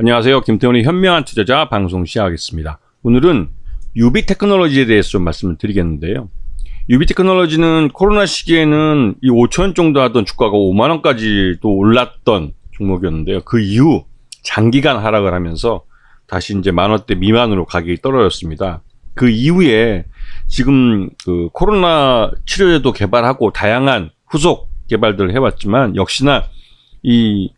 안녕하세요. 김태훈의 현명한 투자자 방송 시작하겠습니다. 오늘은 유비 테크놀로지에 대해서 좀 말씀을 드리겠는데요. 유비 테크놀로지는 코로나 시기에는 이 5천원 정도 하던 주가가 5만원까지 또 올랐던 종목이었는데요. 그 이후 장기간 하락을 하면서 다시 이제 만원대 미만으로 가격이 떨어졌습니다. 그 이후에 지금 그 코로나 치료제도 개발하고 다양한 후속 개발들을 해왔지만 역시나 이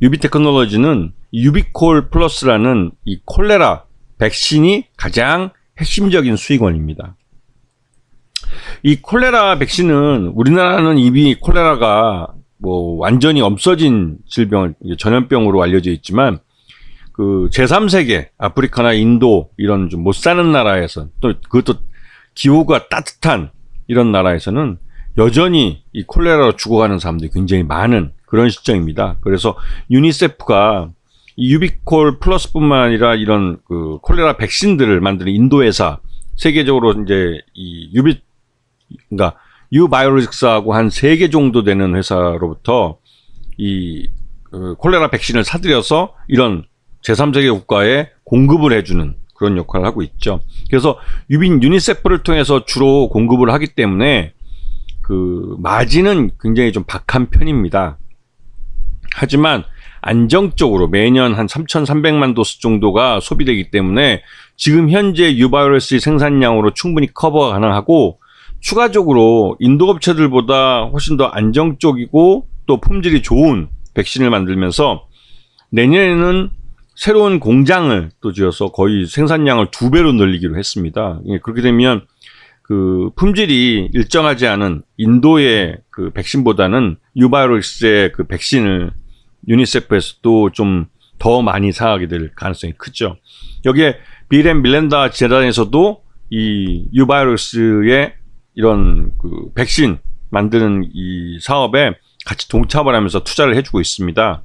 유비 테크놀로지는 유비콜 플러스라는 이 콜레라 백신이 가장 핵심적인 수익원입니다. 이 콜레라 백신은 우리나라는 이미 콜레라가 뭐 완전히 없어진 질병, 전염병으로 알려져 있지만 그 제3세계, 아프리카나 인도 이런 좀 못 사는 나라에서 또 그것도 기후가 따뜻한 이런 나라에서는 여전히 이 콜레라로 죽어가는 사람들이 굉장히 많은 그런 시점입니다. 그래서 유니세프가 이 유비콜 플러스뿐만 아니라 이런 그 콜레라 백신들을 만드는 인도 회사 세계적으로 이제 이 유비 그러니까 유바이오릭스하고 한 세 개 정도 되는 회사로부터 이 그 콜레라 백신을 사들여서 이런 제3세계 국가에 공급을 해주는 그런 역할을 하고 있죠. 그래서 유빈 유니세프를 통해서 주로 공급을 하기 때문에 그 마진은 굉장히 좀 박한 편입니다. 하지만 안정적으로 매년 한 3,300만 도수 정도가 소비되기 때문에 지금 현재 유바이러스 생산량으로 충분히 커버가 가능하고 추가적으로 인도 업체들보다 훨씬 더 안정적이고 또 품질이 좋은 백신을 만들면서 내년에는 새로운 공장을 또 지어서 거의 생산량을 두 배로 늘리기로 했습니다. 예, 그렇게 되면 그 품질이 일정하지 않은 인도의 그 백신보다는 유바이러스의 그 백신을 유니세프에서도 좀 더 많이 사가게 될 가능성이 크죠. 여기에 비렌 밀렌다 재단에서도 이 유바이러스의 이런 그 백신 만드는 이 사업에 같이 동참을 하면서 투자를 해주고 있습니다.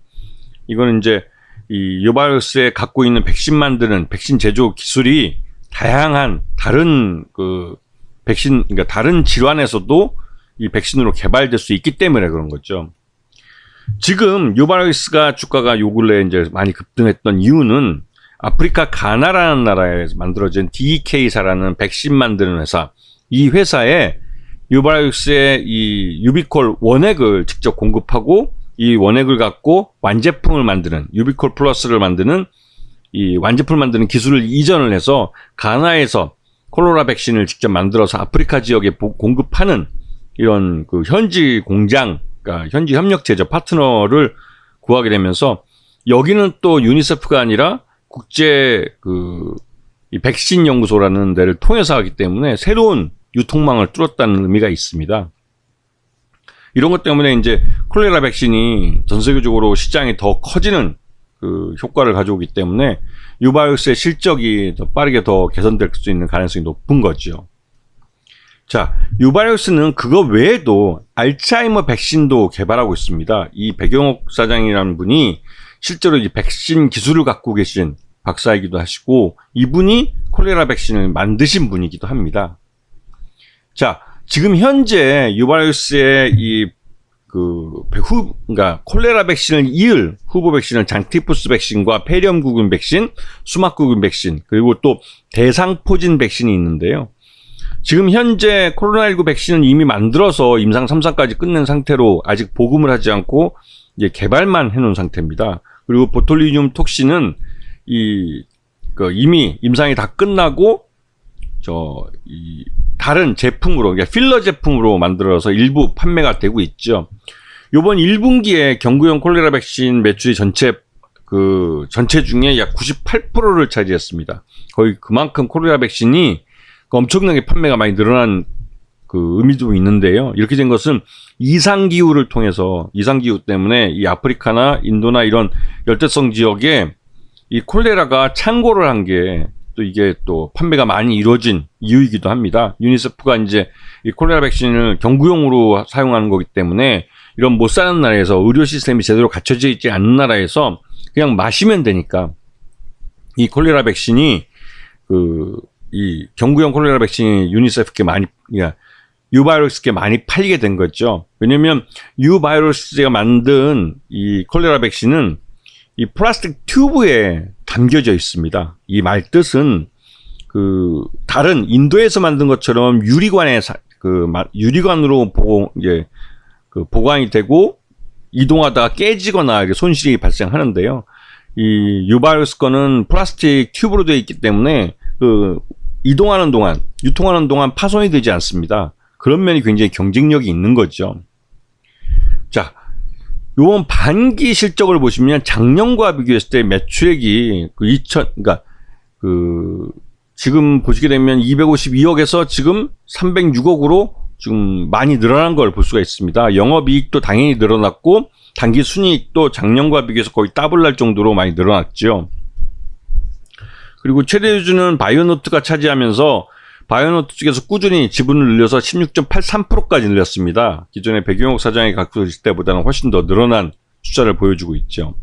이거는 이제 이 유바이러스에 갖고 있는 백신 만드는 백신 제조 기술이 다양한 다른 그 백신 그러니까 다른 질환에서도 이 백신으로 개발될 수 있기 때문에 그런 거죠. 지금 유바이러스가 주가가 요 근래 이제 많이 급등했던 이유는 아프리카 가나라는 나라에서 만들어진 DK사라는 백신 만드는 회사. 이 회사에 유바이러스의 이 유비콜 원액을 직접 공급하고 이 원액을 갖고 완제품을 만드는 유비콜 플러스를 만드는 이 완제품을 만드는 기술을 이전을 해서 가나에서 콜로라 백신을 직접 만들어서 아프리카 지역에 공급하는 이런 그 현지 공장, 그러니까 현지 협력 제조 파트너를 구하게 되면서 여기는 또 유니세프가 아니라 국제 그 이 백신 연구소라는 데를 통해서 하기 때문에 새로운 유통망을 뚫었다는 의미가 있습니다. 이런 것 때문에 이제 콜레라 백신이 전 세계적으로 시장이 더 커지는 그 효과를 가져오기 때문에 유바이오스의 실적이 더 빠르게 더 개선될 수 있는 가능성이 높은 거죠. 자, 유바이오스는 그거 외에도 알츠하이머 백신도 개발하고 있습니다. 이 백영옥 사장이라는 분이 실제로 이 백신 기술을 갖고 계신 박사이기도 하시고 이분이 콜레라 백신을 만드신 분이기도 합니다. 자, 지금 현재 유바이오스의 이 그 후, 그러니까 콜레라 백신을 이을 후보 백신은 장티푸스 백신과 폐렴구균 백신, 수막구균 백신, 그리고 또 대상포진 백신이 있는데요. 지금 현재 코로나19 백신은 이미 만들어서 임상 3사까지 끝낸 상태로 아직 보급을 하지 않고 이제 개발만 해놓은 상태입니다. 그리고 보톨리듐 톡신은 이, 그 이미 임상이 다 끝나고 저, 이, 다른 제품으로, 그러니까 필러 제품으로 만들어서 일부 판매가 되고 있죠. 요번 1분기에 경구용 콜레라 백신 매출이 전체 그 전체 중에 약 98%를 차지했습니다. 거의 그만큼 콜레라 백신이 엄청나게 판매가 많이 늘어난 그 의미도 있는데요. 이렇게 된 것은 이상 기후를 통해서 이상 기후 때문에 이 아프리카나 인도나 이런 열대성 지역에 이 콜레라가 창고를 한 게 또 이게 또 판매가 많이 이루어진 이유이기도 합니다. 유니세프가 이제 이 콜레라 백신을 경구용으로 사용하는 거기 때문에 이런 못 사는 나라에서 의료 시스템이 제대로 갖춰져 있지 않는 나라에서 그냥 마시면 되니까 이 콜레라 백신이 그 이 경구용 콜레라 백신이 유니세프께 많이 그러니까 유바이러스께 많이 팔리게 된 거죠. 왜냐면 유바이러스가 만든 이 콜레라 백신은 이 플라스틱 튜브에 담겨져 있습니다. 이 말 뜻은 그 다른 인도에서 만든 것처럼 유리관에 사- 그 마- 유리관으로 보고 이제 그 보관이 되고 이동하다가 깨지거나 손실이 발생하는데요. 이 유바이러스 거는 플라스틱 튜브로 되어 있기 때문에 그 이동하는 동안 유통하는 동안 파손이 되지 않습니다. 그런 면이 굉장히 경쟁력이 있는 거죠. 자, 요번 반기 실적을 보시면 작년과 비교했을 때 매출액이 그 2천 그러니까 그 지금 보시게 되면 252억에서 지금 306억으로 지금 많이 늘어난 걸 볼 수가 있습니다. 영업이익도 당연히 늘어났고 단기 순이익도 작년과 비교해서 거의 더블 날 정도로 많이 늘어났죠. 그리고 최대 유주는 바이오노트가 차지하면서 바이오노트 쪽에서 꾸준히 지분을 늘려서 16.83%까지 늘렸습니다. 기존에 백용옥 사장이 갖고 있을 때보다는 훨씬 더 늘어난 숫자를 보여주고 있죠.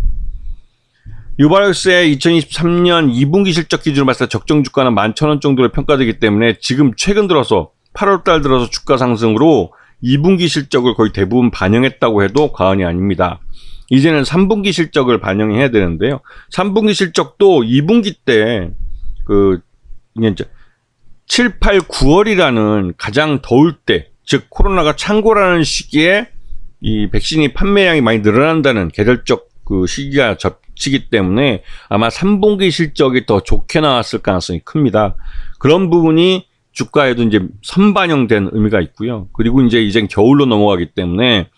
유바이러스의 2023년 2분기 실적 기준으로 봤을 때 적정 주가는 11,000원 정도로 평가되기 때문에 지금 최근 들어서 8월 달 들어서 주가 상승으로 2분기 실적을 거의 대부분 반영했다고 해도 과언이 아닙니다. 이제는 3분기 실적을 반영해야 되는데요. 3분기 실적도 2분기 때 그 이제 7, 8, 9월이라는 가장 더울 때, 즉 코로나가 창고라는 시기에 이 백신이 판매량이 많이 늘어난다는 계절적 그 시기가 접치기 때문에 아마 3분기 실적이 더 좋게 나왔을 가능성이 큽니다. 그런 부분이 주가에도 이제 선반영된 의미가 있고요. 그리고 이제 이젠 겨울로 넘어가기 때문에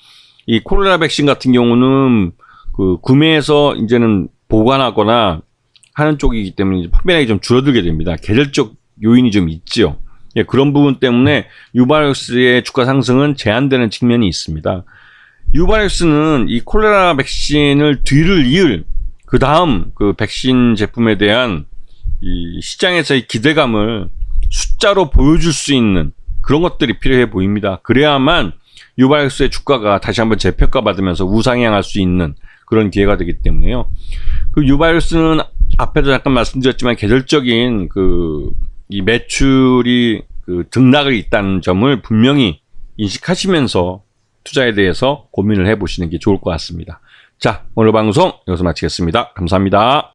이 코로나 백신 같은 경우는 그 구매해서 이제는 보관하거나 하는 쪽이기 때문에 이제 판매량이 좀 줄어들게 됩니다. 계절적 요인이 좀 있죠. 예, 그런 부분 때문에 유바이러스의 주가 상승은 제한되는 측면이 있습니다. 유바이러스는 이 콜레라 백신을 뒤를 이을 그 다음 그 백신 제품에 대한 이 시장에서의 기대감을 숫자로 보여줄 수 있는 그런 것들이 필요해 보입니다. 그래야만 유바이러스의 주가가 다시 한번 재평가 받으면서 우상향할 수 있는 그런 기회가 되기 때문에요. 그 유바이러스는 앞에도 잠깐 말씀드렸지만 계절적인 그 이 매출이 그 등락을 있다는 점을 분명히 인식하시면서 투자에 대해서 고민을 해보시는 게 좋을 것 같습니다. 자, 오늘 방송 여기서 마치겠습니다. 감사합니다.